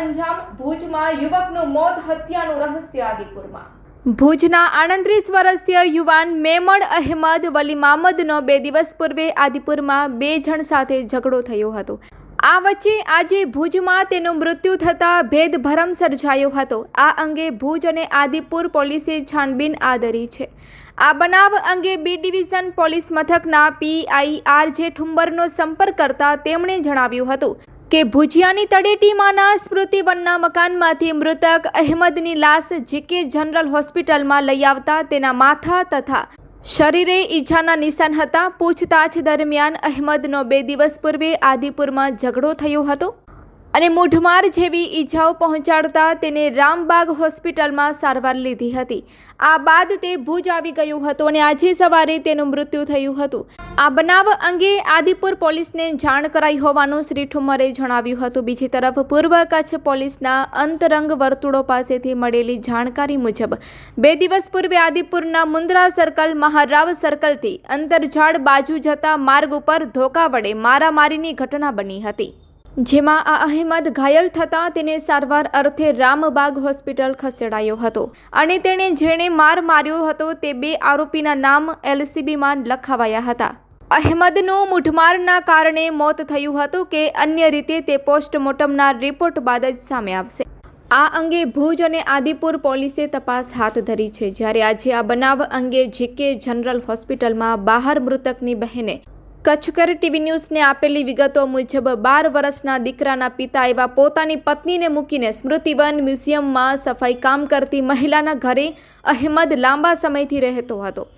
અંજામ ભુજમાં યુવકનું મોત હત્યાનું રહસ્ય આદિપુરમાં. ભુજના આડત્રીસ વર્ષીય યુવાન મેમણ અહેમદ વલી મામદનો બે દિવસ પૂર્વે આદિપુરમાં બે જણ સાથે ઝઘડો થયો હતો. આ વચ્ચે આજે ભુજમાં તેનું મૃત્યુ થતાં ભેદભરમ સર્જાયો હતો. આ અંગે ભુજ અને આદિપુર પોલીસે છાનબીન આદરી છે. આ બનાવ અંગે બી ડિવિઝન પોલીસ મથકના પીઆઈ આર જે ઠુંબરનો સંપર્ક કરતા તેમણે જણાવ્યું હતું. કે ભુજિયાની તળેટીમાંના સ્મૃતિવનના મકાનમાંથી મૃતક અહેમદની લાશ જીકે જનરલ હોસ્પિટલમાં લઈ આવતા તેના માથા તથા શરીરે ઈજાના નિશાન હતા. પૂછતાછ દરમિયાન અહેમદનો બે દિવસ પૂર્વે આદિપુરમાં ઝઘડો થયો હતો. અને મૂઢમાર જેવી ઈજાઓ પહોંચાડતા તેને રામબાગ હોસ્પિટલમાં સારવાર લીધી હતી. આ બાદ તે ભુજ આવી ગયું હતું અને આજે સવારે તેનું મૃત્યુ થયું હતું. આ બનાવ અંગે આદિપુર પોલીસને જાણ કરાઈ હોવાનું શ્રી ઠુમ્મરે જણાવ્યું હતું. બીજી તરફ પૂર્વ કચ્છ પોલીસના અંતરંગ વર્તુળો પાસેથી મળેલી જાણકારી મુજબ, બે દિવસ પૂર્વે આદિપુરના મુન્દ્રા સર્કલ, મહારાવ સર્કલથી અંતરઝાડ બાજુ જતા માર્ગ ઉપર ધોકા વડે મારામારીની ઘટના બની હતી. જેમાં આ અહેમદ ઘાયલ થતાં તેને સારવાર અર્થે રામબાગ હોસ્પિટલ ખસેડાયો હતો. અને તેણે જેણે માર માર્યો હતો તે બે આરોપીના નામ એલસીબીમાં લખાવાયા હતા. અહેમદનું મૂઢમારના કારણે મોત થયું હતું કે અન્ય રીતે તે પોસ્ટમોર્ટમના રિપોર્ટ બાદ જ સામે આવશે. આ અંગે ભુજ અને આદિપુર પોલીસે તપાસ હાથ ધરી છે. જ્યારે આજે આ બનાવ અંગે જીકે જનરલ હોસ્પિટલમાં બહાર મૃતકની બહેને કચ્છકર ટીવી ન્યૂઝને આપેલી વિગતો મુજબ બાર વર્ષના દીકરાના પિતા એવા પોતાની પત્નીને મૂકીને સ્મૃતિવન મ્યુઝિયમમાં સફાઈ કામ કરતી મહિલાના ઘરે અહેમદ લાંબા સમયથી રહેતો હતો.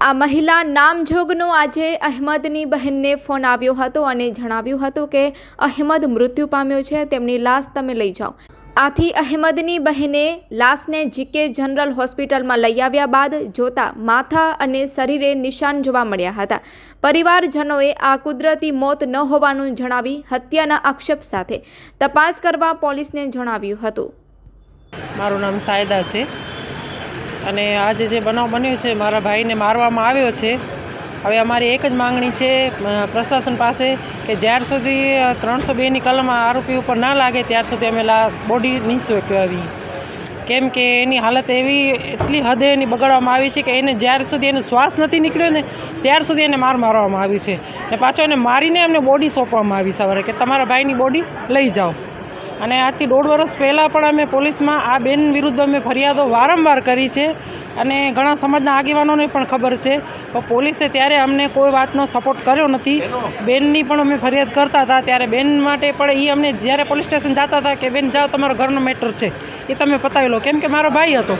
આ મહિલા નામજોગનો આજે અહેમદની બહેનને ફોન આવ્યો હતો અને જણાવ્યું હતું કે અહેમદ મૃત્યુ પામ્યો છે, તેમની લાશ તમે લઈ જાઓ. આથી અહેમદની બહેને લાશને જીકે જનરલ હોસ્પિટલમાં લઈ આવ્યા બાદ જોતા માથા અને શરીરે નિશાન જોવા મળ્યા હતા. પરિવારજનોએ આ કુદરતી મોત ન હોવાનું જણાવી હત્યાના આક્ષેપ સાથે તપાસ કરવા પોલીસને જણાવ્યું હતું. મારું નામ સાયદા છે. અને આજે જે બનાવ બન્યો છે, મારા ભાઈને મારવામાં આવ્યો છે હવે અમારી એક જ માંગણી છે પ્રશાસન પાસે કે જ્યાર સુધી ત્રણસો બેની કલમ આરોપી ઉપર ના લાગે, ત્યાર સુધી અમે લા, બોડી નહીં સ્વીકારવી કેમ કે એની હાલત એવી, એટલી હદે એની બગાડવામાં આવી છે કે એને જ્યાર સુધી એને શ્વાસ નથી નીકળ્યો ને, ત્યાર સુધી એને માર મારવામાં આવી છે. ને પાછો એને મારીને એમને બોડી સોંપવામાં આવી સવારે, કે તમારા ભાઈની બોડી લઈ જાઓ. અને આજથી દોઢ વર્ષ પહેલાં પણ અમે પોલીસમાં આ બેન વિરુદ્ધ અમે ફરિયાદો વારંવાર કરી છે અને ઘણા સમાજના આગેવાનોને પણ ખબર છે. પણ પોલીસે ત્યારે અમને કોઈ વાતનો સપોર્ટ કર્યો નથી. બેનની પણ અમે ફરિયાદ કરતા હતા. ત્યારે બેન માટે પણ એ અમને જ્યારે પોલીસ સ્ટેશન જતા હતા કે, બેન, જાઓ, તમારો ઘરનો મેટર છે. એ તમે પતાવી લો કેમ કે મારો ભાઈ હતો.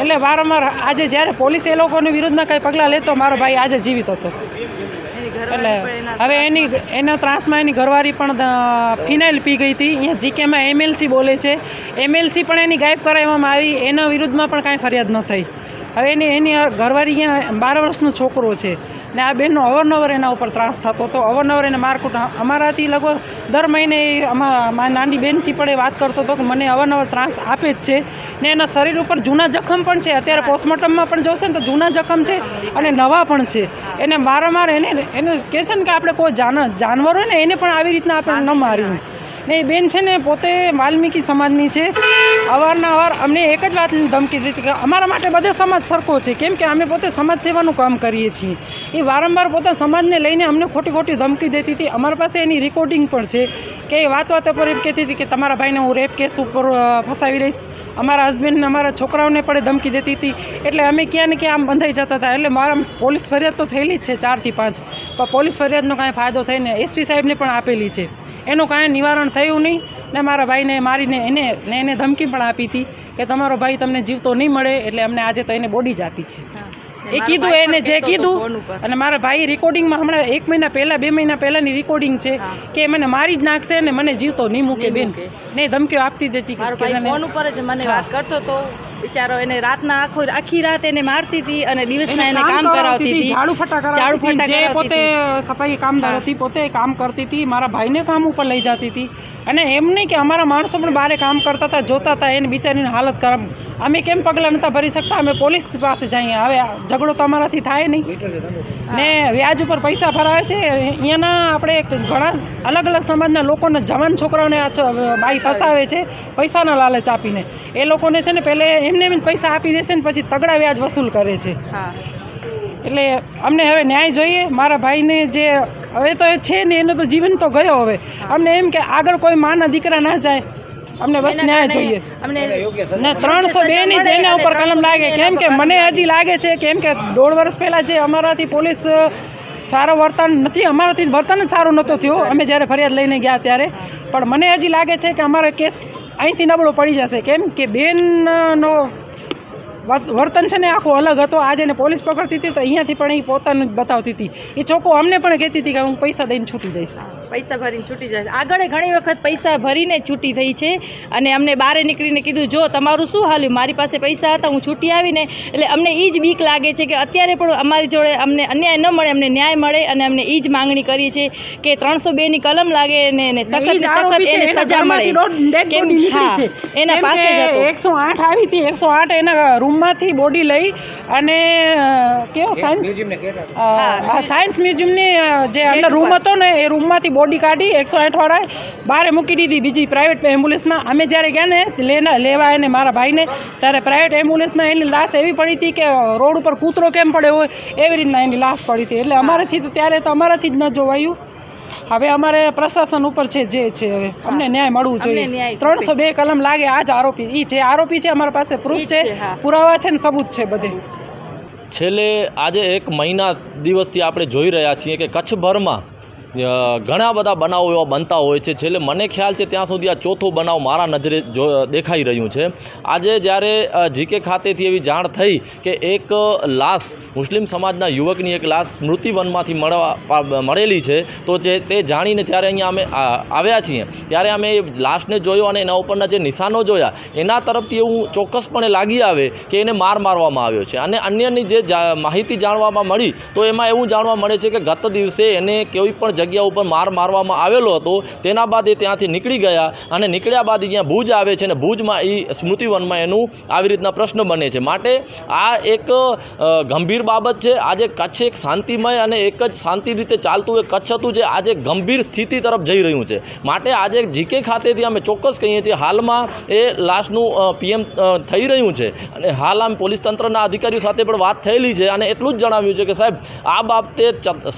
એટલે વારંવાર આજે જ્યારે પોલીસ એ લોકોની વિરુદ્ધમાં કંઈ પગલાં લેતો, મારો ભાઈ આજે જીવિત હતો. એટલે હવે એની એના ત્રાસમાં એની ઘરવાળી પણ ફિનાઇલ પી ગઈ હતી. અહીંયા જીકેમાં એમએલસી બોલે છે. એમએલસી પણ એની ગાયબ કરાવવામાં આવી. એના વિરુદ્ધમાં પણ કાંઈ ફરિયાદ ન થઈ. હવે એની એની ઘરવાળી અહીંયા બાર વર્ષનો છોકરો છે. ને આ બેનનો અવારનવાર એના ઉપર ત્રાસ થતો હતો. અવારનવાર એને મારકૂટ અમારાથી લગભગ દર મહિને એ અમા મારી નાની બહેનથી પણ એ વાત કરતો હતો કે મને અવારનવાર ત્રાસ આપે જ છે. ને એના શરીર ઉપર જૂના જખમ પણ છે. અત્યારે પોસ્ટમોર્ટમમાં પણ જોશે ને તો જૂના જખમ છે અને નવા પણ છે. એને વારંવાર એને એને કહે છે ને કે આપણે કોઈ જાન જાનવર હોય ને એને પણ આવી રીતના આપણે ન માર્યું. ને એ બેન છે ને પોતે વાલ્મીકી સમાજની છે. અવારનવાર અમને એક જ વાતની ધમકી દીધી કે અમારા માટે બધે સમાજ સરખો છે. કેમ કે અમે પોતે સમાજ સેવાનું કામ કરીએ છીએ. એ વારંવાર પોતા સમાજને લઈને અમને ખોટી ખોટી ધમકી દેતી હતી. અમારા પાસે એની રેકોર્ડિંગ પણ છે કે એ વાત વાત પર એમ કહેતી હતી કે તમારા ભાઈને હું રેપ કેસ ઉપર ફસાવી દઈશ. અમારા હસબન્ડને અમારા છોકરાઓને પણ ધમકી દેતી હતી. એટલે અમે ક્યાં ને ક્યાં આમ બંધાઈ જતા હતા. એટલે મારા પોલીસ ફરિયાદ તો થયેલી જ છે ચારથી પાંચ. પણ પોલીસ ફરિયાદનો કાંઈ ફાયદો થઈને એસપી સાહેબને પણ આપેલી છે. એનું કાંઈ નિવારણ થયું નહીં. ને મારા ભાઈને મારીને એને ને એને ધમકી પણ આપી હતી કે તમારો ભાઈ તમને જીવતો નહીં મળે એટલે અમને આજે તો એને બોડી જ આપી છે. એ કીધું એને જે કીધું અને મારા ભાઈ રેકોર્ડિંગમાં હમણાં એક મહિના પહેલાં બે મહિના પહેલાંની રેકોર્ડિંગ છે કે મને મારી જ નાખશે ને મને જીવતો નહીં મૂકે બેન. ને ધમકીઓ આપતી હતી ફોન ઉપર જ મને વાત કરતો હતો. બિચારો એને રાતના આખો આખી રાત એને મારતી હતી અને દિવસના એને કામ કરાવતી હતી ઝાડુ ફટા ઝાડુ કરાવતી ફટા જે પોતે સફાઈ કામદાર હતી પોતે કામ કરતી હતી મારા ભાઈને કામ ઉપર લઈ જતી હતી. અને એમ નહીં કે અમારા માણસો પણ બારે કામ કરતા હતા જોતા હતા એને બિચારીની હાલત ખરાબ અમે કેમ પગલાં નહોતા ભરી શકતા? અમે પોલીસ પાસે જઈએ. હવે ઝઘડો તો અમારાથી થાય નહીં. ને વ્યાજ ઉપર પૈસા ભરાવે છે. અહીંયાના આપણે ઘણા અલગ અલગ સમાજના લોકોને જવાન છોકરાઓને આ બાઈ ફસાવે છે પૈસાના લાલચ આપીને. એ લોકોને છે ને પહેલે એમને એમ પૈસા આપી દેશે ને પછી તગડા વ્યાજ વસૂલ કરે છે. એટલે અમને હવે ન્યાય જોઈએ. મારા ભાઈને જે હવે તો એ છે ને એનો તો જીવન તો ગયો હવે. અમને એમ કે આગળ કોઈ માના દીકરા ના જાય. અમને બસ ન્યાય જોઈએ. અમને ને ત્રણસો બે ની જેના ઉપર કલમ લાગે કેમ કે મને હજી લાગે છે કેમ કે દોઢ વર્ષ પહેલાં જે અમારાથી પોલીસ સારું સારો વર્તન નથી અમારાથી વર્તન જ સારું નહોતું થયું. અમે જ્યારે ફરિયાદ લઈને ગયા ત્યારે. પણ મને હજી લાગે છે કે અમારો કેસ અહીંથી નબળો પડી જશે. કેમ કે બેનનો વર્તન છે ને આખું અલગ હતો. આજે એને પોલીસ પકડતી હતી તો અહીંયાથી પણ એ પોતાનું જ બતાવતી હતી. એ છોકરો અમને પણ કહેતી હતી કે હું પૈસા દઈને છૂટી જઈશ. પૈસા ભરીને છૂટી જાય આગળ ઘણી વખત પૈસા ભરીને છૂટી થઈ છે અને અમને બહાર નીકળીને કીધું જો તમારું શું હાલ્યું મારી પાસે પૈસા હતા હું છૂટી આવીને. એટલે અમને એ જ બીક લાગે છે કે અત્યારે પણ અમારી જોડે અમને અન્યાય ન મળે અમને ન્યાય મળે અને અમને એ જ માંગણી કરીએ છીએ કે ત્રણસો બેની કલમ લાગે અને એને સખત સખત એને સજા મળે. કેમ? હા એના પાસે જ હતો. એકસો આઠ આવી હતી એકસો આઠ એના રૂમમાંથી બોડી લઈ અને કેવો સાયન્સ હા. સાયન્સ મ્યુઝિયમની જે અંદર રૂમ હતો ને એ રૂમમાંથી બોડી કાઢી એકસો આઠવાળાએ બહાર મૂકી દીધી બીજી પ્રાઇવેટ એમ્બ્યુલન્સમાં અમે જ્યારે ગયા ને લેના લેવા એને મારા ભાઈને ત્યારે પ્રાઇવેટ એમ્બ્યુલન્સમાં એની લાશ એવી પડી હતી કે રોડ ઉપર કૂતરો કેમ પડ્યો હોય એવી રીતના એની લાશ પડી હતી. એટલે અમારાથી તો ત્યારે તો અમારાથી જ ન જોવાયું. હવે અમારે પ્રશાસન ઉપર છે જે છે હવે. અમને ન્યાય મળવું જોઈએ. ત્રણસો બે કલમ લાગે આ જ આરોપી. એ જે આરોપી છે અમારા પાસે પ્રૂફ છે. પુરાવા છે ને સબૂત છે બધે. છેલ્લે આજે એક મહિના દિવસથી આપણે જોઈ રહ્યા છીએ કે કચ્છભરમાં ઘણા બધા બનાવો એવા બનતા હોય છે. છેલ્લે મને ખ્યાલ છે ત્યાં સુધી આ ચોથો બનાવ મારા નજરે જો દેખાઈ રહ્યું છે. આજે જ્યારે જીકે ખાતેથી એવી જાણ થઈ કે એક લાશ મુસ્લિમ સમાજના યુવકની એક લાશ સ્મૃતિવનમાંથી મળવા મળેલી છે, તો જે, તે જાણીને જ્યારે અહીંયા અમે આવ્યા છીએ. ત્યારે અમે એ લાશને જોયો અને એના ઉપરના જે નિશાનો જોયા, એના તરફથી એવું ચોક્કસપણે લાગી આવે કે એને માર મારવામાં આવ્યો છે. અને અન્યની જે, માહિતી જાણવામાં મળી, તો એમાં એવું જાણવા મળે છે કે ગત દિવસે એને કોઈ પણ જગ્યા ઉપર માર મારવામાં આવેલો હતો. તેના બાદ એ ત્યાંથી નીકળી ગયા અને નીકળ્યા બાદ અહીંયા ભુજ આવે છે અને ભુજમાં એ સ્મૃતિવનમાં એનું આવી રીતના પ્રશ્ન બને છે. માટે આ એક ગંભીર બાબત છે. આજે કચ્છ એક શાંતિમય અને એક જ શાંતિ રીતે ચાલતું એ કચ્છ હતું જે આજે ગંભીર સ્થિતિ તરફ જઈ રહ્યું છે. માટે આજે જીકે ખાતેથી અમે ચોક્કસ કહીએ છીએ, હાલમાં એ લાશનું પીએમ થઈ રહ્યું છે. અને હાલ આમ પોલીસ તંત્રના અધિકારીઓ સાથે પણ વાત થયેલી છે અને એટલું જ જણાવ્યું છે કે સાહેબ, આ બાબતે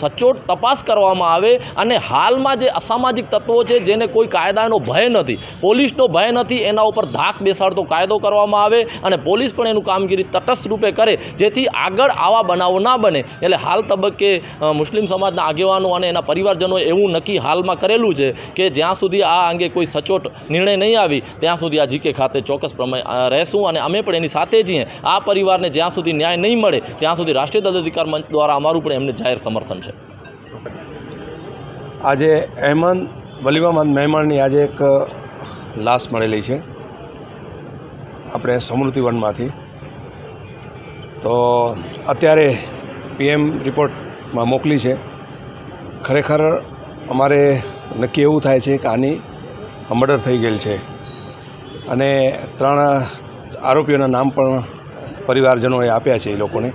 સચોટ તપાસ કરવામાં આવે અને હાલમાં જે અસામાજિક તત્વો છે, જેને કોઈ કાયદાનો ભય નથી, પોલીસનો ભય નથી, એના ઉપર ધાક બેસાડતો કાયદો કરવામાં આવે અને પોલીસ પણ એનું કામગીરી તટસ્થ રૂપે કરે, જેથી આગળ આવા બનાવો ના બને. એટલે હાલ તબક્કે મુસ્લિમ સમાજના આગેવાનો અને એના પરિવારજનોએ એવું નક્કી હાલમાં કરેલું છે કે જ્યાં સુધી આ અંગે કોઈ સચોટ નિર્ણય નહીં આવી, ત્યાં સુધી આ જીકે ખાતે ચોક્કસ પ્રમાણે રહેશું અને અમે પણ એની સાથે છીએ. આ પરિવારને જ્યાં સુધી ન્યાય નહીં મળે, ત્યાં સુધી રાષ્ટ્રીય દળ અધિકાર મંચ દ્વારા અમારું પણ એમને જાહેર સમર્થન છે. આજે અહેમદ વલીમામદ મહેમાનની આજે એક લાશ મળેલી છે. આપણે સમૃદ્ધિવનમાંથી તો અત્યારે પીએમ રિપોર્ટમાં મોકલી છે. ખરેખર અમારે નક્કી એવું થાય છે કે આની મર્ડર થઈ ગયેલ છે. અને ત્રણ આરોપીઓના નામ પણ પરિવારજનોએ આપ્યા છે એ લોકોને.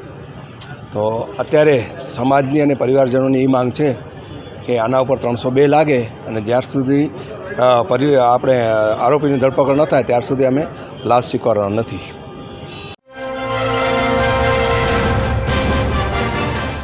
તો અત્યારે સમાજની અને પરિવારજનોની એ માંગ છે કે આના ઉપર ત્રણસો બે લાગે અને જ્યાર સુધી પરિ આપણે આરોપીની ધરપકડ ન થાય, ત્યાર સુધી અમે લાશ સ્વીકારવાના નથી.